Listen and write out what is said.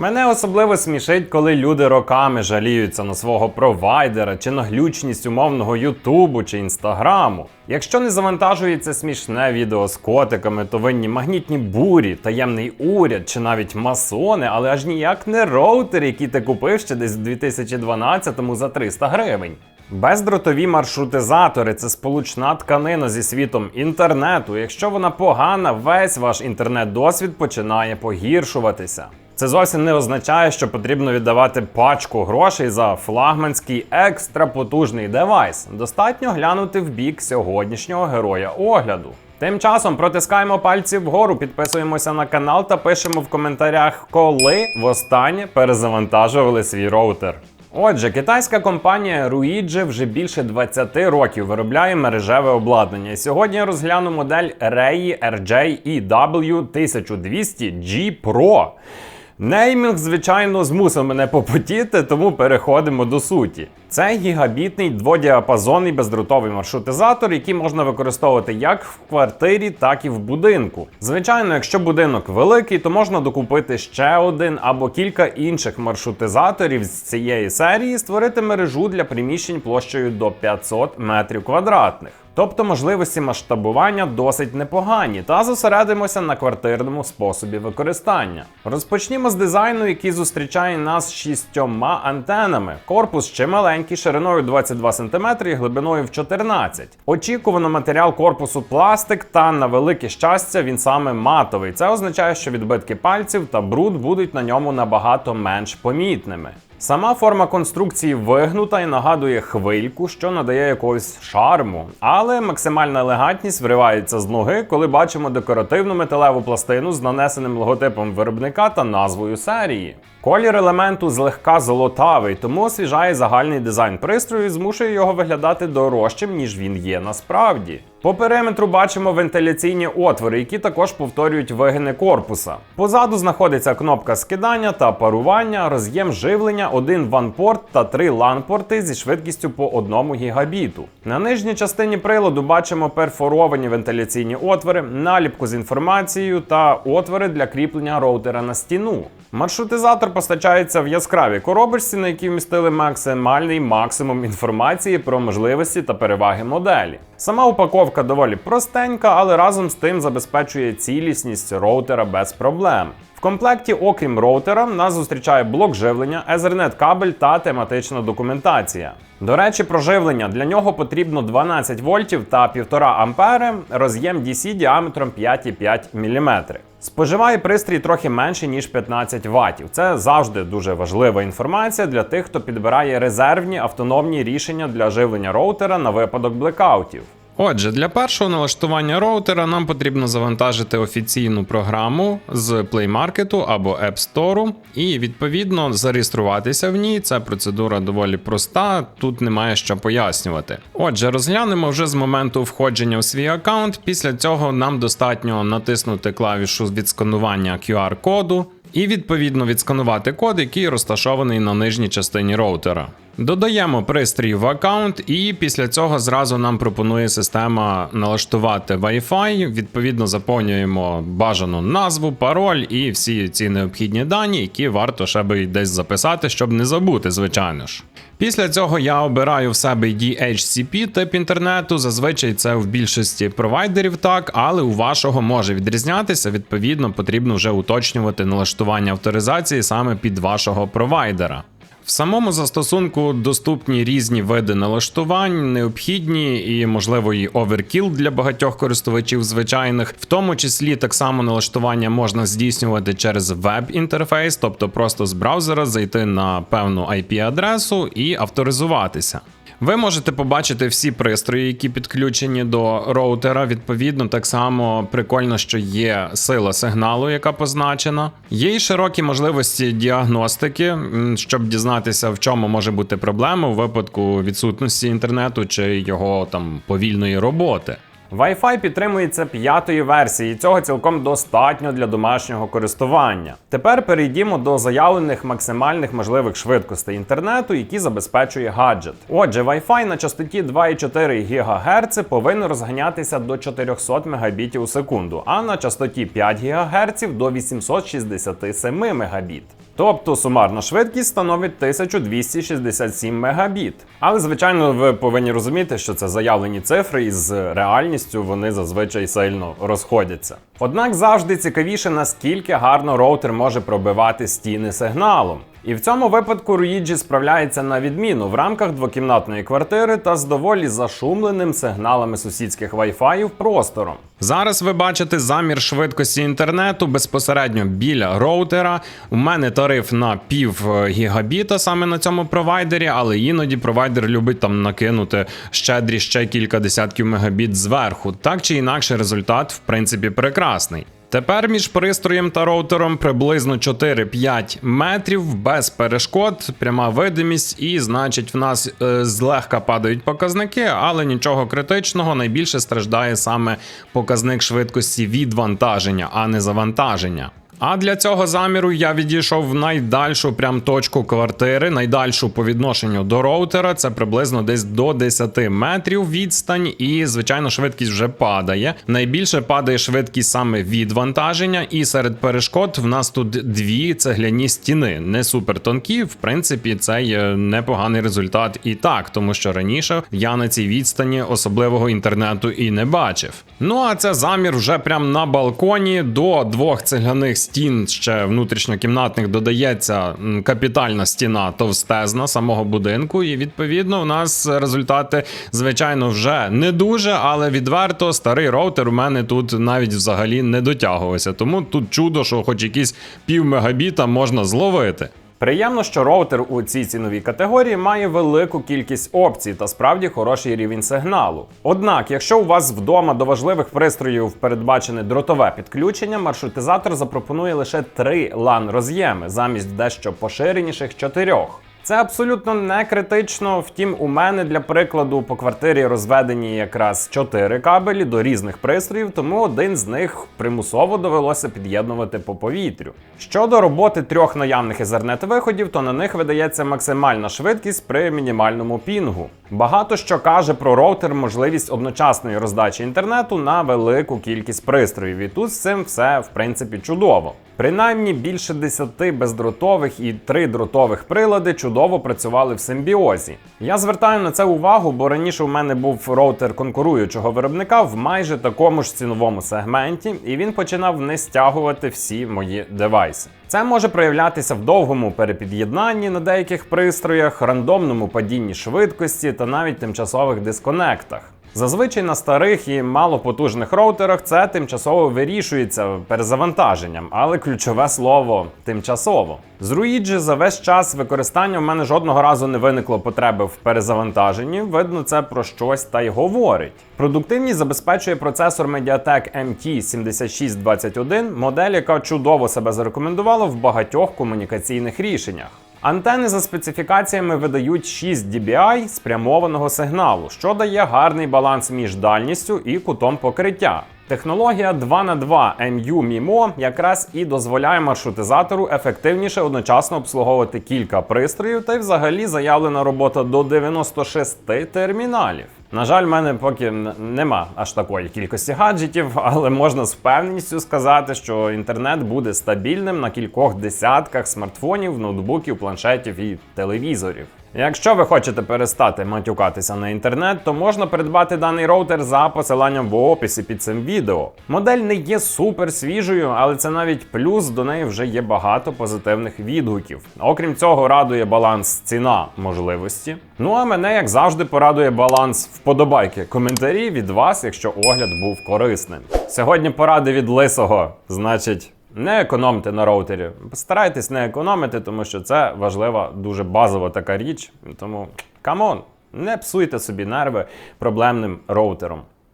Мене особливо смішить, коли люди роками жаліються на свого провайдера чи на глючність умовного Ютубу чи Інстаграму. Якщо не завантажується смішне відео з котиками, то винні магнітні бурі, таємний уряд чи навіть масони, але аж ніяк не роутер, який ти купив ще десь в 2012-му за 300 гривень. Бездротові маршрутизатори це сполучна тканина зі світом інтернету. Якщо вона погана, весь ваш інтернет-досвід починає погіршуватися. Це зовсім не означає, що потрібно віддавати пачку грошей за флагманський екстрапотужний девайс. Достатньо глянути в бік сьогоднішнього героя огляду. Тим часом протискаємо пальці вгору, підписуємося на канал та пишемо в коментарях, коли востаннє перезавантажували свій роутер. Отже, китайська компанія Ruiji вже більше 20 років виробляє мережеве обладнання. Сьогодні розгляну модель Rei RJ-EW 1200G Pro. Неймінг, звичайно, змусив мене попотіти, тому переходимо до суті. Це гігабітний дводіапазонний бездротовий маршрутизатор, який можна використовувати як в квартирі, так і в будинку. Звичайно, якщо будинок великий, то можна докупити ще один або кілька інших маршрутизаторів з цієї серії, створити мережу для приміщень площею до 500 метрів квадратних. Тобто можливості масштабування досить непогані, та зосередимося на квартирному способі використання. Розпочнімо з дизайну, який зустрічає нас шістьома антенами. Корпус ще маленький, шириною 22 см і глибиною в 14 Очікувано матеріал корпусу пластик, та на велике щастя він саме матовий. Це означає, що відбитки пальців та бруд будуть на ньому набагато менш помітними. Сама форма конструкції вигнута і нагадує хвильку, що надає якогось шарму, але максимальна елегантність вривається з ноги, коли бачимо декоративну металеву пластину з нанесеним логотипом виробника та назвою серії. Колір елементу злегка золотавий, тому освіжає загальний дизайн пристрою і змушує його виглядати дорожчим, ніж він є насправді. По периметру бачимо вентиляційні отвори, які також повторюють вигини корпуса. Позаду знаходиться кнопка скидання та парування, роз'єм живлення, один ванпорт та три лан-порти зі швидкістю по 1 гігабіту. На нижній частині приладу бачимо перфоровані вентиляційні отвори, наліпку з інформацією та отвори для кріплення роутера на стіну. Маршрутизатор постачається в яскравій коробочці, на якій вмістили максимальний максимум інформації про можливості та переваги моделі. Сама упаковка доволі простенька, але разом з тим забезпечує цілісність роутера без проблем. В комплекті, окрім роутера, нас зустрічає блок живлення, Ethernet кабель та тематична документація. До речі, про живлення для нього потрібно 12 вольтів та 1,5 ампери, роз'єм DC діаметром 5,5 мм. Споживає пристрій трохи менше ніж 15 ваттів. Це завжди дуже важлива інформація для тих, хто підбирає резервні автономні рішення для живлення роутера на випадок блекаутів. Отже, для першого налаштування роутера нам потрібно завантажити офіційну програму з Play Market або App Store і відповідно зареєструватися в ній. Ця процедура доволі проста, тут немає що пояснювати. Отже, розглянемо вже з моменту входження в свій аккаунт. Після цього нам достатньо натиснути клавішу відсканування QR-коду і відповідно відсканувати код, який розташований на нижній частині роутера. Додаємо пристрій в аккаунт, і після цього зразу нам пропонує система налаштувати Wi-Fi. Відповідно, заповнюємо бажану назву, пароль і всі ці необхідні дані, які варто ще би десь записати, щоб не забути, звичайно ж. Після цього я обираю в себе DHCP тип інтернету. Зазвичай це в більшості провайдерів так, але у вашого може відрізнятися. Відповідно, потрібно вже уточнювати налаштування авторизації саме під вашого провайдера. В самому застосунку доступні різні види налаштувань, необхідні і, можливо, і оверкіл для багатьох користувачів звичайних. В тому числі так само налаштування можна здійснювати через веб-інтерфейс, тобто просто з браузера зайти на певну IP-адресу і авторизуватися. Ви можете побачити всі пристрої, які підключені до роутера. Відповідно, так само прикольно, що є сила сигналу, яка позначена. Є й широкі можливості діагностики, щоб дізнатися, в чому може бути проблема у випадку відсутності інтернету чи його там повільної роботи. Wi-Fi підтримується п'ятої версії, і цього цілком достатньо для домашнього користування. Тепер перейдімо до заявлених максимальних можливих швидкостей інтернету, які забезпечує гаджет. Отже, Wi-Fi на частоті 2,4 ГГц повинен розганятися до 400 Мбіт у секунду, а на частоті 5 ГГц до 867 Мбіт. Тобто сумарна швидкість становить 1267 мегабіт. Але, звичайно, ви повинні розуміти, що це заявлені цифри, і з реальністю вони зазвичай сильно розходяться. Однак завжди цікавіше, наскільки гарно роутер може пробивати стіни сигналом. І в цьому випадку Руїджі справляється на відміну в рамках двокімнатної квартири та з доволі зашумленим сигналами сусідських Wi-Fi простором. Зараз ви бачите замір швидкості інтернету безпосередньо біля роутера. У мене тариф на пів гігабіта саме на цьому провайдері, але іноді провайдер любить там накинути щедрі ще кілька десятків мегабіт зверху. Так чи інакше, результат в принципі прекрасний. Тепер між пристроєм та роутером приблизно 4-5 метрів без перешкод, пряма видимість, і значить, в нас е, злегка падають показники, але нічого критичного. Найбільше страждає саме показник швидкості відвантаження, а не завантаження. А для цього заміру я відійшов в найдальшу прям точку квартири, найдальшу по відношенню до роутера. Це приблизно десь до 10 метрів відстань, і звичайно, швидкість вже падає. Найбільше падає швидкість саме від вантаження, і серед перешкод в нас тут дві цегляні стіни, не супер тонкі. В принципі, це є непоганий результат і так, тому що раніше я на цій відстані особливого інтернету і не бачив. Ну а це замір вже прям на балконі до двох цегляних стін ще внутрішньокімнатних додається капітальна стіна товстезна самого будинку. І відповідно у нас результати, звичайно, вже не дуже, але відверто старий роутер у мене тут навіть взагалі не дотягувався. Тому тут чудо, що хоч якісь пів мегабіта можна зловити. Приємно, що роутер у цій ціновій категорії має велику кількість опцій та справді хороший рівень сигналу. Однак, якщо у вас вдома до важливих пристроїв передбачене дротове підключення, маршрутизатор запропонує лише три LAN роз'єми замість дещо поширеніших чотирьох. Це абсолютно не критично. Втім, у мене для прикладу по квартирі розведені якраз чотири кабелі до різних пристроїв, тому один з них примусово довелося під'єднувати по повітрю. Щодо роботи трьох наявних Ethernet виходів, то на них видається максимальна швидкість при мінімальному пінгу. Багато що каже про роутер можливість одночасної роздачі інтернету на велику кількість пристроїв, і тут з цим все в принципі чудово. Принаймні більше 10 бездротових і 3 дротових прилади чудово працювали в симбіозі. Я звертаю на це увагу, бо раніше у мене був роутер конкуруючого виробника в майже такому ж ціновому сегменті, і він починав не стягувати всі мої девайси. Це може проявлятися в довгому перепід'єднанні на деяких пристроях, рандомному падінні швидкості та навіть тимчасових дисконектах. Зазвичай на старих і малопотужних роутерах це тимчасово вирішується перезавантаженням, але ключове слово тимчасово. З Руїджі за весь час використання в мене жодного разу не виникло потреби в перезавантаженні. Видно, це про щось та й говорить. Продуктивність забезпечує процесор Mediatek MT7621, модель, яка чудово себе зарекомендувала в багатьох комунікаційних рішеннях. Антени за специфікаціями видають 6 dBi спрямованого сигналу, що дає гарний баланс між дальністю і кутом покриття. Технологія 2 на 2 MU MIMO якраз і дозволяє маршрутизатору ефективніше одночасно обслуговувати кілька пристроїв, та й взагалі заявлена робота до 96 терміналів. На жаль, в мене поки нема аж такої кількості гаджетів, але можна з впевненістю сказати, що інтернет буде стабільним на кількох десятках смартфонів, ноутбуків, планшетів і телевізорів. Якщо ви хочете перестати матюкатися на інтернет, то можна придбати даний роутер за посиланням в описі під цим відео. Модель не є супер свіжою, але це навіть плюс до неї вже є багато позитивних відгуків. Окрім цього, радує баланс ціна можливості. Ну а мене, як завжди, порадує баланс вподобайки коментарі від вас, якщо огляд був корисним. Сьогодні поради від лисого, значить. Не економте на роутері. Старайтесь не економити, тому що це важлива, дуже базова така річ. Тому камон, не псуйте собі нерви проблемним роутером.